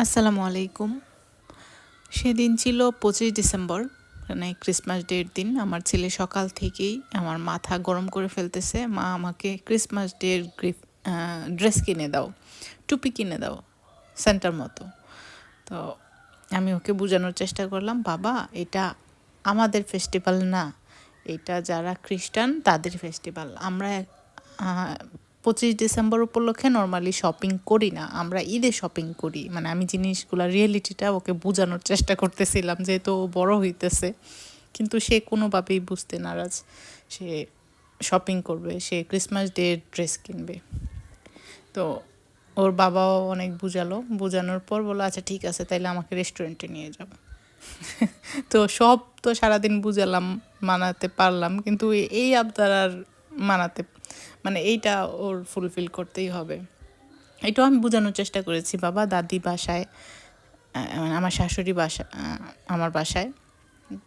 আসসালামু আলাইকুম। সেদিন ছিল পঁচিশ ডিসেম্বর মানে ক্রিসমাস ডের দিন। আমার ছেলে সকাল থেকেই আমার মাথা গরম করে ফেলতেছে, মা, আমাকে ক্রিসমাস ডের গ্রিফ ড্রেস কিনে দাও, টুপি কিনে দাও, সেন্টার মতো। তো আমি ওকে বোঝানোর চেষ্টা করলাম, বাবা, এটা আমাদের ফেস্টিভ্যাল না, এটা যারা খ্রিস্টান, তাদের ফেস্টিভ্যাল। আমরা পঁচিশ ডিসেম্বর উপলক্ষে নর্মালি শপিং করি না। আমরা ঈদে শপিং করি। মানে আমি জিনিসগুলো রিয়েলিটিটা ওকে বোঝানোর চেষ্টা করতেছিলাম যেহেতু ও বড় হইতেছে। কিন্তু সে কোনোভাবেই বুঝতে নারাজ। সে শপিং করবে, সে ক্রিসমাস ডে ড্রেস কিনবে। তো ওর বাবাও অনেক বুঝালো। বোঝানোর পর বলল আচ্ছা ঠিক আছে, তাইলে আমাকে রেস্টুরেন্টে নিয়ে যাব তো সব তো সারাদিন বুঝালাম, মানাতে পারলাম। কিন্তু এই আবদার আর মানাতে মানে এইটা ওর ফুলফিল করতেই হবে। এটাও আমি বোঝানোর চেষ্টা করেছি বাবা, দাদি বাসায় মানে আমার শাশুড়ি বাসা আমার বাসায়।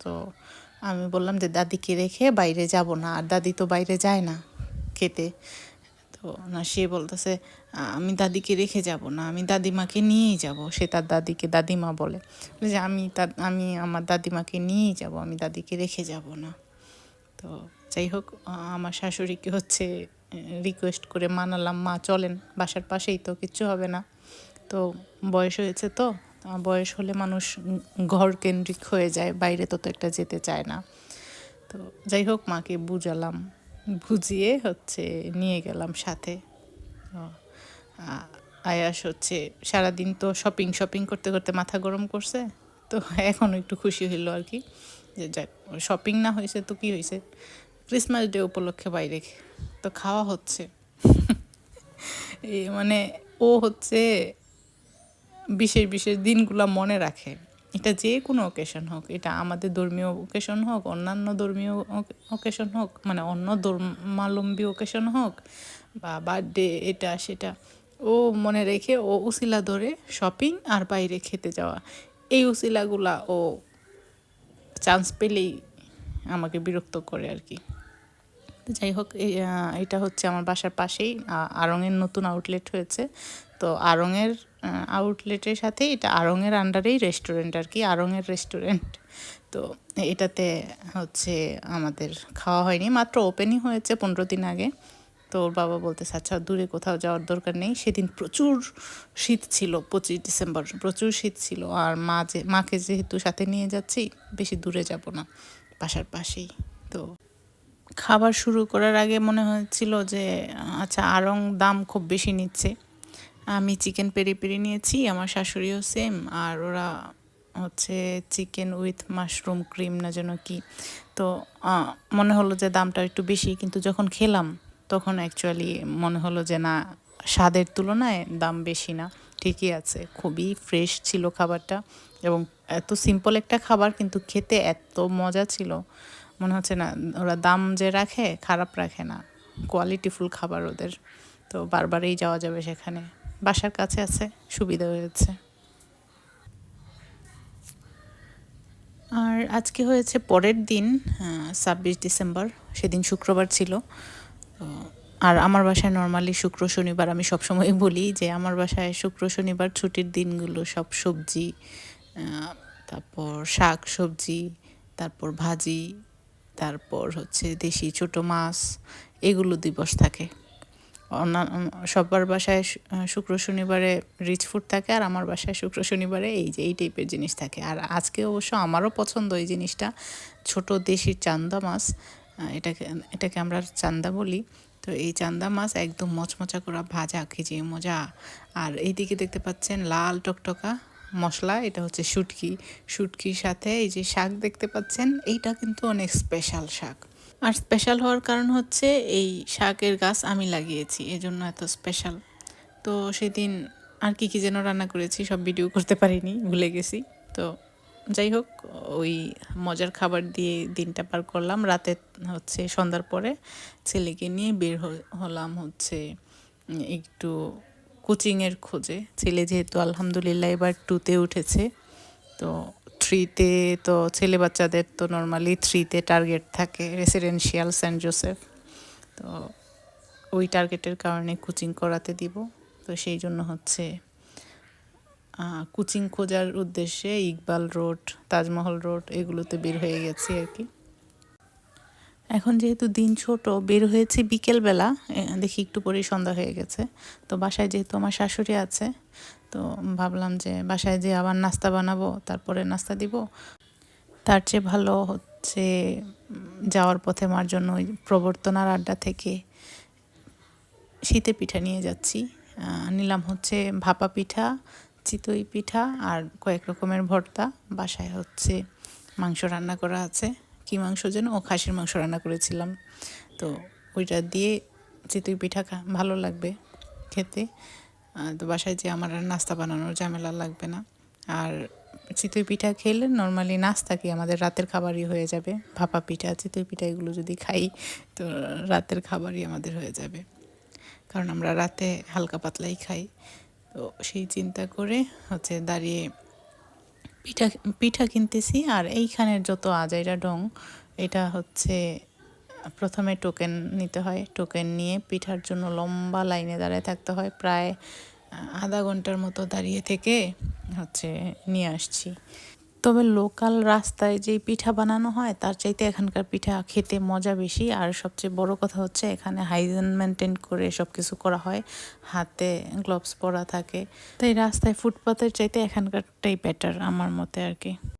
তো আমি বললাম যে, দাদিকে রেখে বাইরে যাব না, আর দাদি তো বাইরে যায় না খেতে। তো না, সে বলতেছে, আমি দাদিকে রেখে যাব না, আমি দাদিমাকে নিয়েই যাব। সে তার দাদিকে দাদিমা বলে। যে, আমি তার আমি আমার দাদিমাকে নিয়েই যাব, আমি দাদিকে রেখে যাব না। তো যাই হোক আমার শাশুড়িকে হচ্ছে রিকোয়েস্ট করে মানালাম, মা, চলেন, বাসার পাশেই তো কিচ্ছু হবে না। তো বয়স হয়েছে তো বয়স হলে মানুষ ঘর কেন্দ্রিক হয়ে যায়, বাইরে তো তো একটা যেতে চায় না। তো যাই হোক, মাকে বুঝালাম, বুঝিয়ে হচ্ছে নিয়ে গেলাম সাথে। আয়াস হচ্ছে সারাদিন তো শপিং শপিং করতে করতে মাথা গরম করছে। তো এখন একটু খুশি হইল আর কি, যে যাক শপিং না হয়েছে তো কি হয়েছে ক্রিসমাস ডে উপলক্ষে বাইরে তো খাওয়া হচ্ছে। মানে ও হচ্ছে বিশেষ বিশেষ দিনগুলো মনে রাখে। এটা যে কোনো ওকেশন হোক, এটা আমাদের ধর্মীয় ওকেশন হোক, অন্যান্য ধর্মীয় ওকেশন হোক মানে অন্য ধর্মালম্বী ওকেশন হোক, বা বার্থডে এটা, সেটা, ও মনে রেখে ও উসিলা ধরে শপিং আর বাইরে খেতে যাওয়া। এই উসিলাগুলা ও চান্স পেলেই আমাকে বিরক্ত করে আর কি। তো যাই হোক এটা হচ্ছে আমার বাসার পাশেই, আ- আড়ংয়ের নতুন আউটলেট হয়েছে। তো আড়ংয়ের আউটলেটের সাথে এটা আড়ংয়ের আন্ডারেই রেস্টুরেন্ট আর কি আড়ংয়ের রেস্টুরেন্ট তো এটাতে হচ্ছে আমাদের খাওয়া হয়নি, মাত্র ওপেনই হয়েছে পনেরো দিন আগে। তো ওর বাবা বলতেছে আচ্ছা দূরে কোথাও যাওয়ার দরকার নেই। সেদিন প্রচুর শীত ছিল, পঁচিশ ডিসেম্বর, প্রচুর শীত ছিল। আর মা যে, মাকে যেহেতু সাথে নিয়ে যাচ্ছি, বেশি দূরে যাব না, বাসার পাশেই। তো খাবার শুরু করার আগে মনে হচ্ছিল যে আচ্ছা আরং দাম খুব বেশি নিচ্ছে। আমি চিকেন পেরি পেরি নিয়েছি, আমার শাশুড়িও সেম আর ওরা হচ্ছে চিকেন উইথ মাশরুম ক্রিম না যেন কি। তো মনে হলো যে দামটা একটু বেশি, কিন্তু যখন খেলাম, তখন অ্যাকচুয়ালি মনে হলো যে না, স্বাদের তুলনায় দাম বেশি না। ঠিকই আছে, খুবই ফ্রেশ ছিল খাবারটা, এবং এত সিম্পল একটা খাবার কিন্তু খেতে এত মজা ছিল। মনে হচ্ছে না, ওরা দাম যে রাখে, খারাপ রাখে না। কোয়ালিটিফুল খাবার ওদের। তো বারবারই যাওয়া যাবে সেখানে। বাসার কাছে আছে, সুবিধা হয়েছে। আর আজকে হয়েছে পরের দিন ছাব্বিশ ডিসেম্বর। সেদিন শুক্রবার ছিল। আর আমার বাসায় নর্মালি শুক্র, শনিবার আমি সবসময় বলি যে, আমার বাসায় শুক্র, শনিবার ছুটির দিনগুলো সব সবজি তারপর শাক সবজি, তারপর ভাজি তারপর হচ্ছে দেশি ছোট মাছ, এগুলো দিবস থাকে। সবার বাসায় শুক্র শনিবারে রিচ ফুড থাকে আর আমার বাসায় শুক্র শনিবারে এই যে, এই টাইপের জিনিস থাকে। আর আজকে অবশ্য আমারও পছন্দ এই জিনিসটা, ছোট দেশি চান্দা মাছ এটাকে এটাকে আমরা চান্দা বলি। তো এই চান্দা মাছ একদম মচমচা করা ভাজা কি যে মজা। আর এইদিকে দেখতে পাচ্ছেন লাল টকটকা মশলা, এটা হচ্ছে শুটকি। শুটকির সাথে এই যে শাক দেখতে পাচ্ছেন, এইটা কিন্তু অনেক স্পেশাল শাক। আর স্পেশাল হওয়ার কারণ হচ্ছে এই শাকের গাছ আমি লাগিয়েছি, এজন্য এত স্পেশাল তো সেদিন আর কি কি যেন রান্না করেছি, সব ভিডিও করতে পারিনি, ভুলে গেছি। তো যাই হোক, ওই মজার খাবার দিয়ে দিনটা পার করলাম। রাতে হচ্ছে সন্ধ্যার পরে ছেলেকে নিয়ে বের হলাম হচ্ছে একটু কোচিংয়ের খোঁজে। ছেলে যেহেতু আলহামদুলিল্লাহ এবার টুতে উঠেছে, তো থ্রিতে তো ছেলে বাচ্চাদের তো নর্মালি থ্রিতে টার্গেট থাকে রেসিডেন্সিয়াল সেন্ট জোসেফ তো ওই টার্গেটের কারণে কোচিং করাতে দিব। তো সেই জন্য হচ্ছে কোচিং খোঁজার উদ্দেশ্যে ইকবাল রোড, তাজমহল রোড এগুলোতে বের হয়ে গেছি আর কি। এখন যেহেতু দিন ছোট, বের হয়েছি বিকেলবেলা দেখি একটু পরেই সন্ধ্যা হয়ে গেছে। তো বাসায় যেহেতু আমার শাশুড়ি আছে, তো ভাবলাম যে বাসায় যে আবার নাস্তা বানাবো, তারপরে নাস্তা দিব। তার চেয়ে ভালো হচ্ছে যাওয়ার পথে মার জন্য ওই প্রবর্তনার আড্ডা থেকে শীতে পিঠা নিয়ে যাচ্ছি। নিলাম হচ্ছে ভাপা পিঠা, চিতই পিঠা আর কয়েক রকমের ভর্তা। বাসায় হচ্ছে মাংস রান্না করা আছে। কি মাংস যেন, ও খাসির মাংস রান্না করেছিলাম। তো ওইটা দিয়ে চিতই পিঠা ভালো লাগবে খেতে। তো বাসায় যে আমার আর নাস্তা বানানোর ঝামেলা লাগবে না। আর চিতই পিঠা খেলে নর্মালি নাস্তা কি আমাদের রাতের খাবারই হয়ে যাবে। ভাপা পিঠা, চিতই পিঠা এগুলো যদি খাই, তো রাতের খাবারই আমাদের হয়ে যাবে। কারণ আমরা রাতে হালকা পাতলাই খাই। তো সেই চিন্তা করে হচ্ছে দাঁড়িয়ে পিঠা পিঠা কিনতেছি। আর এইখানের যত আজাইরা ডং, এটা হচ্ছে, প্রথমে টোকেন নিতে হয়। টোকেন নিয়ে পিঠার জন্য লম্বা লাইনে দাঁড়ায় থাকতে হয়। প্রায়, আধা ঘণ্টার মতো দাঁড়িয়ে থেকে হচ্ছে নিয়ে আসছি। তবে লোকাল রাস্তায় যে পিঠা বানানো হয়, তার চাইতে এখানকার পিঠা খেতে মজা বেশি। আর সবচেয়ে বড় কথা হচ্ছে, এখানে হাইজেন মেনটেন করে সব কিছু করা হয়। হাতে গ্লোভস পরা থাকে। তাই রাস্তায় ফুটপাতের চাইতে এখানকারটাই বেটার আমার মতে আর কি।